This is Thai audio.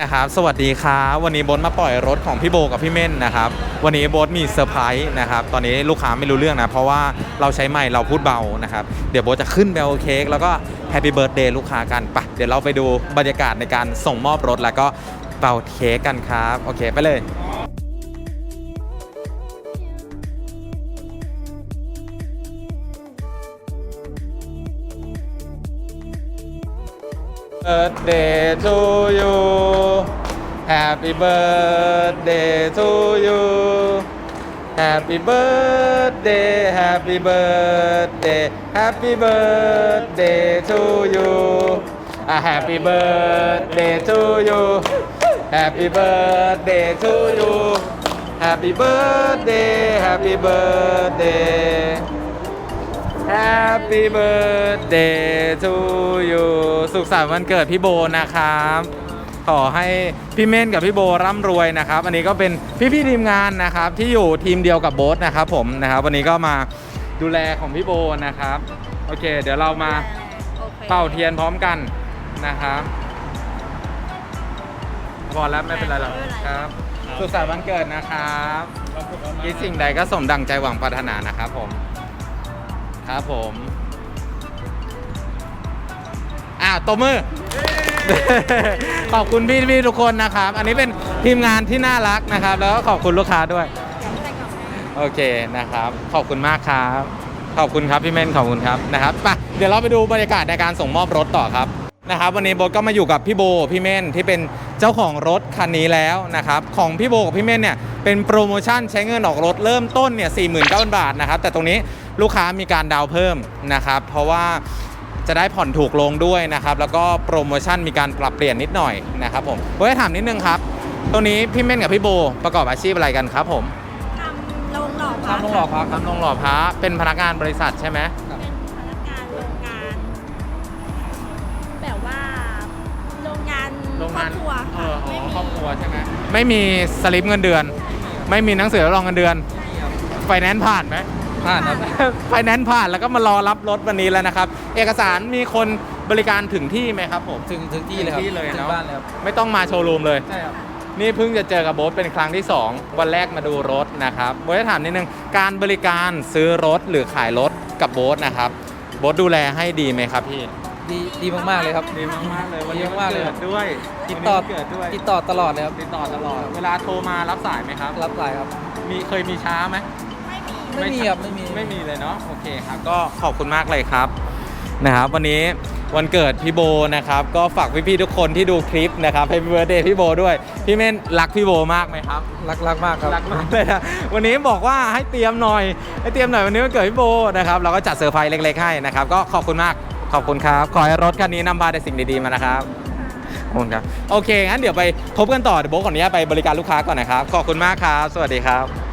นะครับสวัสดีครับวันนี้โบนมาปล่อยรถของพี่โบกับพี่เม่นนะครับวันนี้โบนมีเซอร์ไพรส์นะครับตอนนี้ลูกค้าไม่รู้เรื่องนะเพราะว่าเราใช้ไมค์เราพูดเบานะครับเดี๋ยวโบนจะขึ้นเบลเค้กแล้วก็แฮปปี้เบิร์ดเดย์ลูกค้ากันไปะเดี๋ยวเราไปดูบรรยากาศในการส่งมอบรถแล้วก็เป่าเค้กกันครับ โอเคไปเลย birthday to you. Happy birthday to you. Happy birthday Happy birthday Happy birthday to you. A Happy birthday to you. Happy birthday to you. Happy birthday Happy birthday. Happy birthday to you สุขสันต์วันเกิดพี่โบนะครับ ขอให้พี่เม่นกับพี่โบร่ำรวยนะครับ อันนี้ก็เป็นพี่ๆทีมงานนะครับ ที่อยู่ทีมเดียวกับโบ๊ทนะครับ ผมนะครับ วันนี้ก็มาดูแลของพี่โบนะครับ โอเค เดี๋ยวเรามาเป่าเทียนพร้อมกันนะครับพอแล้วไม่เป็นไรหรอกครับ สุขสันต์วันเกิดนะครับคิดสิ่งใดก็สมดังใจหวังปรารถนานะครับผม ครับผม อ่าตบมือ ขอบคุณพี่พี่ๆทุกคนนะครับ อันนี้เป็นทีมงานที่น่ารักนะครับ แล้วก็ขอบคุณลูกค้าด้วย โอเคนะครับ ขอบคุณมากครับ ขอบคุณครับพี่เม่นขอบคุณครับนะครับไปเดี๋ยวเราไปดูบรรยากาศในการส่งมอบรถต่อครับนะครับวันนี้โบทก็มาอยู่กับพี่โบพี่เม่นที่เป็นเจ้าของรถคันนี้แล้วนะครับของพี่โบกับพี่เม่นเนี่ยเป็นโปรโมชั่นใช้เงินออกรถเริ่มต้นเนี่ยสี่หมื่นเก้าบาทนะครับแต่ตรงนี้ลูกค้ามีการดาวน์เพิ่มนะครับเพราะว่า จะได้ผ่อนถูกลงด้วยนะครับ แล้วก็โปรโมชั่นมีการปรับเปลี่ยนนิดหน่อยนะครับผมโบทจะถามนิดนึงครับ ตรงนี้พี่เม่นกับพี่โบประกอบอาชีพอะไรกันครับผมทำโรงหล่อพระทำโรงหล่อพระทำโรงหล่อพระเป็นพนักงานบริษัทใช่ไหมเป็นพนักงานโรงงาน แบบว่าโรงงานโรงครองาบนครัวเอค่ะออ๋ไม่อมีครอบครัวใช่ไหมไม่มีสลิปเงินเดือน ไม่มีหนังสือรับรองเงินเดือนไฟแนนซ์ผ่านไหม ผ่านครับไฟแนนซ์ผ่านแล้วก็มารอรับรถวันนี้แล้วนะครับ เอกสารมีคนบริการถึงที่ไหมครับผมถึงถึงที่เลยครับถึงที่เลยถึเนอะงบ้านเลยครับไม่ต้องมาโชว์รูมเลย ใช่ครับ นี่เพิ่งจะเจอกับโบ๊ทเป็นครั้งที่ 2 วันแรกมาดูรถนะครับโบ๊ทจะถามนิดนึงการบริการซื้อรถหรือขายรถกับโบ๊ทนะครับโบ๊ทดูแลให้ดีไหมครับพี่ ดีดีมากๆเลยครับ ดีมากๆเลยวันดีนี้มากๆเลยเกิดด้วยติดต่อวันนี้วันเกิดด้วยติดต่อตลอดเลยครับ ติดต่อตลอด เวลาโทรมารับสายไหมครับ รับสายครับ มีเคยมีช้าไหม ไม่มีไม่มีครับไม่มีไม่มีเลยเนาะโอเคครับก็ขอบคุณมากเลยครับนะครับ วันนี้วันเกิดพี่โบนะครับก็ฝากพี่ๆทุกคนที่ดูคลิปนะครับให้พี่เบิร์ดเดย์พี่โบด้วยพี่เม่นรักพี่โบมากไหมครับรักรักมากครับรักมากเลยนะวันนี้บอกว่าให้เตรียมหน่อยให้เตรียมหน่อยวันนี้วันเกิดพี่โบนะครับเราก็จัดเซอร์ไพรส์เล็กๆให้นะครับก็ขอบคุณมากขอบคุณครับขอให้รถคันนี้นำพาแต่สิ่งดีๆมานะครับขอบคุณครับโอเคงั้นเดี๋ยวไปพบกันต่อเดี๋ยวโบทขออนุญาตไปบริการลูกค้าก่อนนะครับขอบคุณมากครับ สวัสดีครับ